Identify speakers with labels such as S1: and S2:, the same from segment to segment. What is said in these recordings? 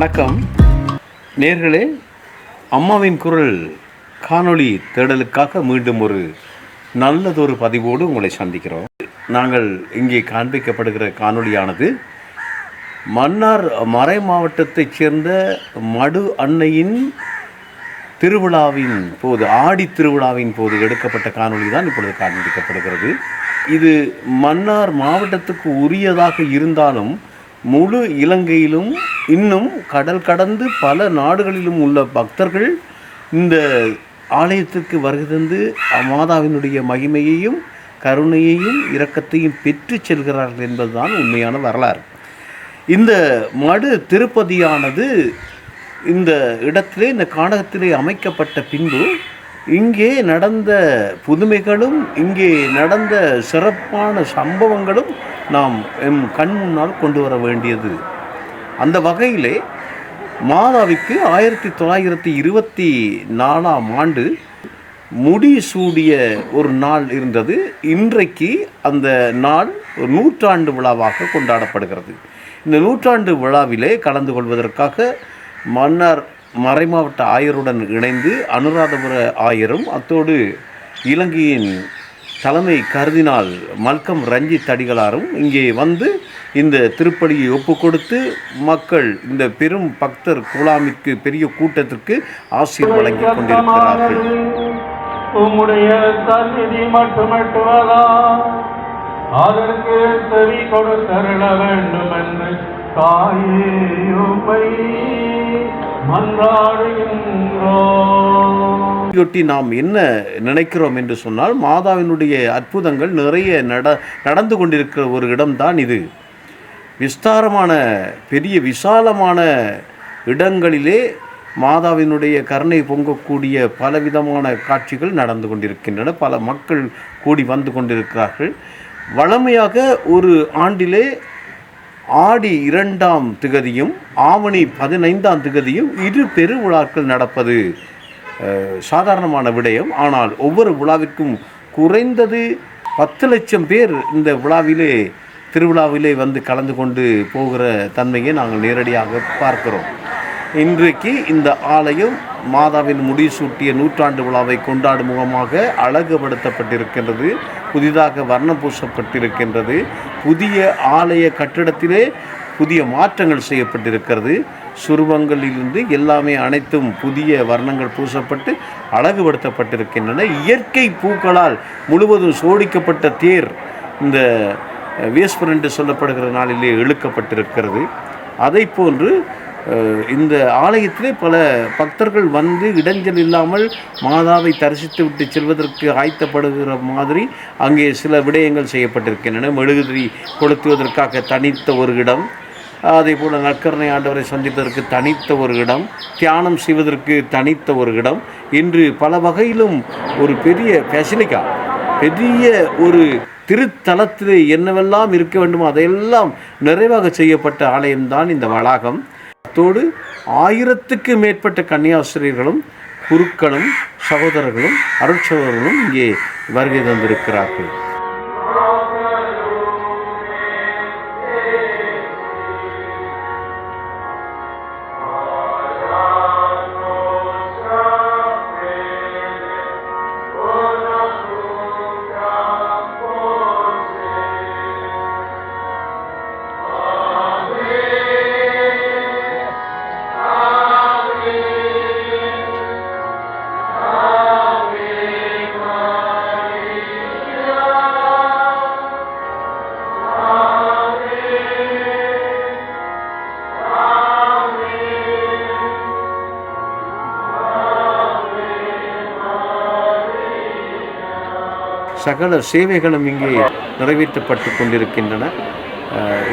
S1: வணக்கம். நேர்களே அம்மாவின் குரல் காணொளி தேடலுக்காக மீண்டும் ஒரு நல்லதொரு பதிவோடு உங்களை சந்திக்கிறோம். நாங்கள் இங்கே காண்பிக்கப்படுகிற காணொளியானது மன்னார் மறை மாவட்டத்தைச் சேர்ந்த மடு அன்னையின் திருவிழாவின் போது ஆடி திருவிழாவின் போது எடுக்கப்பட்ட காணொளி தான் இப்பொழுது காண்பிக்கப்படுகிறது. இது மன்னார் மாவட்டத்துக்கு உரியதாக இருந்தாலும் முழு இலங்கையிலும் இன்னும் கடல் கடந்து பல நாடுகளிலும் உள்ள பக்தர்கள் இந்த ஆலயத்திற்கு வருகை தந்து மாதாவினுடைய மகிமையையும் கருணையையும் இரக்கத்தையும் பெற்று செல்கிறார்கள் என்பதுதான் உண்மையான வரலாறு. இந்த மடு திருப்பதியானது இந்த இடத்திலே இந்த காணகத்திலே அமைக்கப்பட்ட பின்பு இங்கே நடந்த புதுமைகளும் இங்கே நடந்த சிறப்பான சம்பவங்களும் நாம் எம் கண் முன்னால் கொண்டு வர வேண்டியது. அந்த வகையிலே மாதாவிக்கு ஆயிரத்தி தொள்ளாயிரத்தி இருபத்தி நாலாம் ஆண்டு முடி சூடிய ஒரு நாள் இருந்தது. இன்றைக்கு அந்த நாள் ஒரு நூற்றாண்டு விழாவாக கொண்டாடப்படுகிறது. இந்த நூற்றாண்டு விழாவிலே கலந்து கொள்வதற்காக மன்னார் மறைமாவட்ட ஆயருடன் இணைந்து அனுராதபுர ஆயரும் அத்தோடு இலங்கையின் தலைமை கருதினால் மல்கம் ரஞ்சித் அடிகளாரும் இங்கே வந்து இந்த திருப்பலியை ஒப்பு கொடுத்து மக்கள் இந்த பெரும் பக்தர் குழாமிற்கு பெரிய கூட்டத்திற்கு ஆசீர் வழங்கி கொண்டிருக்கிறார்கள்.
S2: உம்முடைய சந்நிதி மட்டுமட்டுவதா அதற்கு செவி கொடுத்தருள வேண்டும் என்று மன்றாடுகின்றோம்
S1: இதையொட்டி நாம் என்ன நினைக்கிறோம் என்று சொன்னால் மாதாவினுடைய அற்புதங்கள் நிறைய நட நடந்து கொண்டிருக்கிற ஒரு இடம்தான் இது. விஸ்தாரமான பெரிய விசாலமான இடங்களிலே மாதாவினுடைய கருணை பொங்கக்கூடிய பலவிதமான காட்சிகள் நடந்து கொண்டிருக்கின்றன. பல மக்கள் கூடி வந்து கொண்டிருக்கிறார்கள். வழமையாக ஒரு ஆண்டிலே ஆடி இரண்டாம் திகதியும் ஆவணி பதினைந்தாம் திகதியும் இரு பெருவிழாக்கள் நடப்பது சாதாரணமான விடயம். ஆனால் ஒவ்வொரு விழாவிற்கும் குறைந்தது பத்து லட்சம் பேர் இந்த விழாவிலே திருவிழாவிலே வந்து கலந்து கொண்டு போகிற தன்மையை நாங்கள் நேரடியாக பார்க்கிறோம். இன்றைக்கு இந்த ஆலயம் மாதாவின் முடிசூட்டிய நூற்றாண்டு விழாவை கொண்டாடும் முகமாக அழகுபடுத்தப்பட்டிருக்கின்றது புதிதாக வர்ணம் பூசப்பட்டிருக்கின்றது புதிய ஆலய கட்டிடத்திலே புதிய மாற்றங்கள் செய்யப்பட்டிருக்கிறது. சுருவங்களிலிருந்து எல்லாமே அனைத்தும் புதிய வர்ணங்கள் பூசப்பட்டு அழகுபடுத்தப்பட்டிருக்கின்றன. இயற்கை பூக்களால் முழுவதும் சோடிக்கப்பட்ட தேர் இந்த வியஸ்பர் என்று சொல்லப்படுகிற நாளிலே இழுக்கப்பட்டிருக்கிறது. அதை போன்று இந்த ஆலயத்திலே பல பக்தர்கள் வந்து இடைஞ்சல் இல்லாமல் மாதாவை தரிசித்து விட்டு செல்வதற்கு ஆய்த்தப்படுகிற மாதிரி அங்கே சில விடயங்கள் செய்யப்பட்டிருக்கின்றன. மெழுகுதிரி கொளுத்துவதற்காக தனித்த ஒரு இடம். அதே போல் நற்கரணை ஆண்டவரை சந்திப்பதற்கு தனித்த ஒரு இடம். தியானம் செய்வதற்கு தனித்த ஒரு இடம். இன்று பல வகையிலும் ஒரு பெரிய ஃபெசிலிக்கா பெரிய ஒரு திருத்தலத்திலே என்னவெல்லாம் இருக்க வேண்டுமோ அதையெல்லாம் நிறைவாக செய்யப்பட்ட ஆலயம்தான் இந்த வளாகம். அத்தோடு ஆயிரத்துக்கு மேற்பட்ட கன்னியாசிரியர்களும் குருக்களும் சகோதரர்களும் அருட்சகோதரர்களும் இங்கே வருகை தந்திருக்கிறார்கள். சகல சேவைகளும் இங்கே நிறைவேற்றப்பட்டு கொண்டிருக்கின்றன.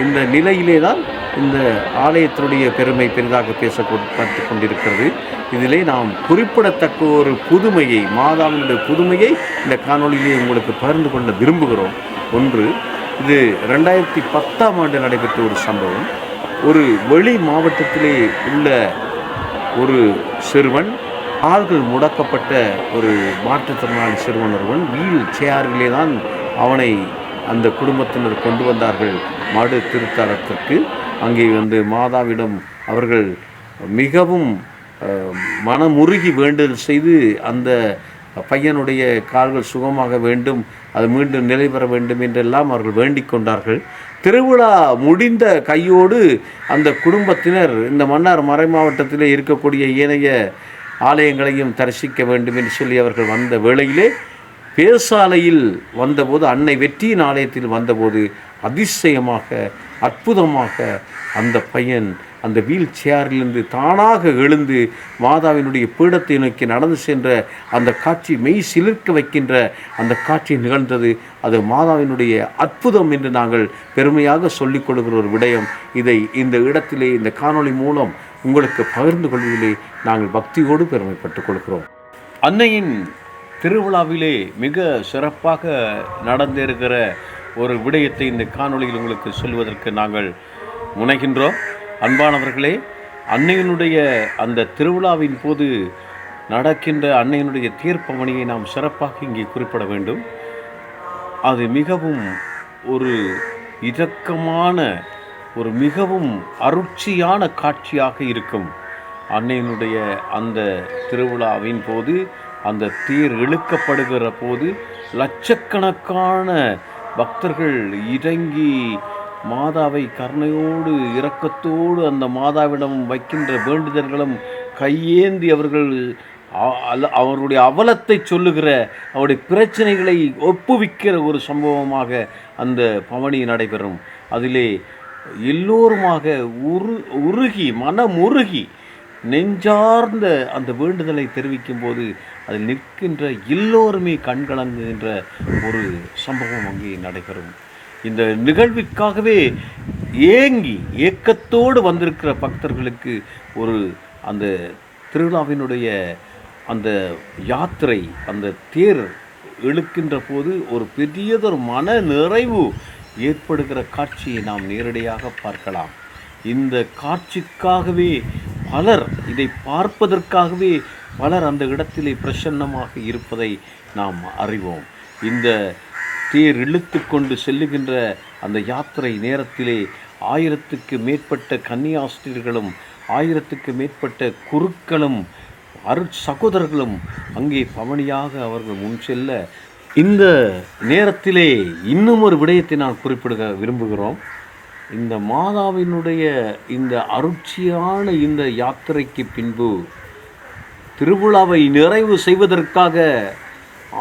S1: இந்த நிலையிலே தான் இந்த ஆலயத்தினுடைய பெருமை பெரிதாக பேசப்பட்டு கொண்டிருக்கிறது. இதிலே நாம் குறிப்பிடத்தக்க ஒரு புதுமையை மாதாவினுடைய புதுமையை இந்த காணொளியிலே உங்களுக்கு பகிர்ந்து கொள்ள விரும்புகிறோம். ஒன்று இது ரெண்டாயிரத்தி பத்தாம் ஆண்டு நடைபெற்ற ஒரு சம்பவம். ஒரு வெளி மாவட்டத்திலே உள்ள ஒரு சிறுவன் ஆள்கள் முடக்கப்பட்ட ஒரு மாற்றுத்திறனாளி சிறுவன் ஒருவன் வீல் சேரிலே தான் அவனை அந்த குடும்பத்தினர் கொண்டு வந்தார்கள் மடு திருத்தலத்திற்கு. அங்கே வந்து மாதாவிடம் அவர்கள் மிகவும் மனமுருகி வேண்டுதல் செய்து அந்த பையனுடைய கால்கள் சுகமாக வேண்டும் அது மீண்டும் நிலை பெற வேண்டும் என்றெல்லாம் அவர்கள் வேண்டிக் கொண்டார்கள். திருவிழா முடிந்த கையோடு அந்த குடும்பத்தினர் இந்த மன்னார் மறை மாவட்டத்தில் இருக்கக்கூடிய ஏனைய ஆலயங்களையும் தரிசிக்க வேண்டும் என்று சொல்லி அவர்கள் வந்த வேளையிலே பேசாலையில் வந்தபோது அன்னை வெற்றியின் ஆலயத்தில் வந்தபோது அதிசயமாக அற்புதமாக அந்த பையன் அந்த வீல் சேரிலிருந்து தானாக எழுந்து மாதாவினுடைய பீடத்தை நோக்கி நடந்து சென்ற அந்த காட்சி மெய் சிலிர்க்க வைக்கின்ற அந்த காட்சி நிகழ்ந்தது. அது மாதாவினுடைய அற்புதம் என்று நாங்கள் பெருமையாக சொல்லிக் கொடுக்கிற ஒரு விடயம். இதை இந்த இடத்திலே இந்த காணொளி மூலம் உங்களுக்கு பகிர்ந்து கொள்வதிலே நாங்கள் பக்தியோடு பெருமைப்பட்டுக் கொள்கிறோம். அன்னையின் திருவிழாவிலே மிக சிறப்பாக நடந்திருக்கிற ஒரு விடயத்தை இந்த காணொளியில் உங்களுக்கு சொல்வதற்கு நாங்கள் முனைகின்றோம். அன்பானவர்களே அன்னையினுடைய அந்த திருவிழாவின் போது நடக்கின்ற அன்னையினுடைய தீர்ப்பமணியை நாம் சிறப்பாக இங்கே குறிப்பிட வேண்டும். அது மிகவும் ஒரு இரக்கமான ஒரு மிகவும் அருட்சியான காட்சியாக இருக்கும். அன்னையினுடைய அந்த திருவிழாவின் போது அந்த தேர் இழுக்கப்படுகிற போது லட்சக்கணக்கான பக்தர்கள் இறங்கி மாதாவை கருணையோடு இரக்கத்தோடு அந்த மாதாவிடம் வைக்கின்ற வேண்டுதல்களும் கையேந்தி அவர்கள் அல்ல- அவருடைய அவலத்தை சொல்லுகிற அவருடைய பிரச்சனைகளை ஒப்புவிக்கிற ஒரு சம்பவமாக அந்த பவனி நடைபெறும். அதிலே எல்லோருமாக உரு உருகி மனம் உருகி நெஞ்சார்ந்த அந்த வேண்டுதலை தெரிவிக்கும் போது அதில் நிற்கின்ற எல்லோருமே கண்கலங்குகின்ற ஒரு சம்பவம் அங்கே நடைபெறும். இந்த நிகழ்விற்காகவே ஏங்கி ஏக்கத்தோடு வந்திருக்கிற பக்தர்களுக்கு ஒரு அந்த திருவிழாவினுடைய அந்த யாத்திரை அந்த தேர் இழுக்கின்ற போது ஒரு பெரியதொரு மன நிறைவு ஏற்படுகிற காட்சியை நாம் நேரடியாக பார்க்கலாம். இந்த காட்சிக்காகவே பலர் இதை பார்ப்பதற்காகவே பலர் அந்த இடத்திலே பிரசன்னமாக இருப்பதை நாம் அறிவோம். இந்த தேர் இழுத்து கொண்டு செல்லுகின்ற அந்த யாத்திரை நேரத்திலே ஆயிரத்துக்கு மேற்பட்ட கன்னியாஸ்திரியர்களும் ஆயிரத்துக்கு மேற்பட்ட குருக்களும் அரு சகோதரர்களும் அங்கே பவனியாக அவர்கள் முன் செல்ல இந்த நேரத்திலே இன்னும் ஒரு விடயத்தை நான் குறிப்பிட விரும்புகிறோம். இந்த மாதாவினுடைய இந்த அருட்சியான இந்த யாத்திரைக்கு பின்பு திருவிழாவை நிறைவு செய்வதற்காக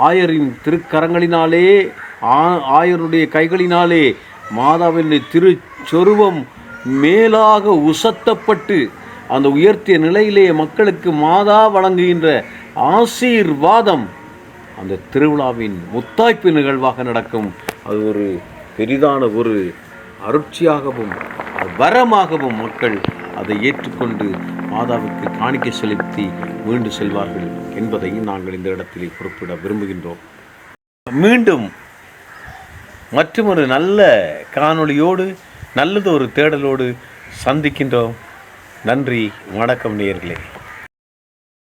S1: ஆயரின் திருக்கரங்களினாலே ஆ- ஆயருடைய கைகளினாலே மாதாவின் திருச்சொருவம் மேலாக உசத்தப்பட்டு அந்த உயர்த்திய நிலையிலே மக்களுக்கு மாதா வழங்குகின்ற ஆசீர்வாதம் அந்த திருவிழாவின் முத்தாய்ப்பு நிகழ்வாக நடக்கும். அது ஒரு பெரிதான ஒரு அருட்சியாகவும் வரமாகவும் மக்கள் அதை ஏற்றுக்கொண்டு மாதாவுக்கு காணிக்கை செலுத்தி மீண்டு செல்வார்கள் என்பதையும் நாங்கள் இந்த இடத்திலே குறிப்பிட விரும்புகின்றோம். மீண்டும் மற்றொரு நல்ல காணொளியோடு நல்லது ஒரு தேடலோடு சந்திக்கின்றோம். நன்றி வணக்கம் நேயர்களே.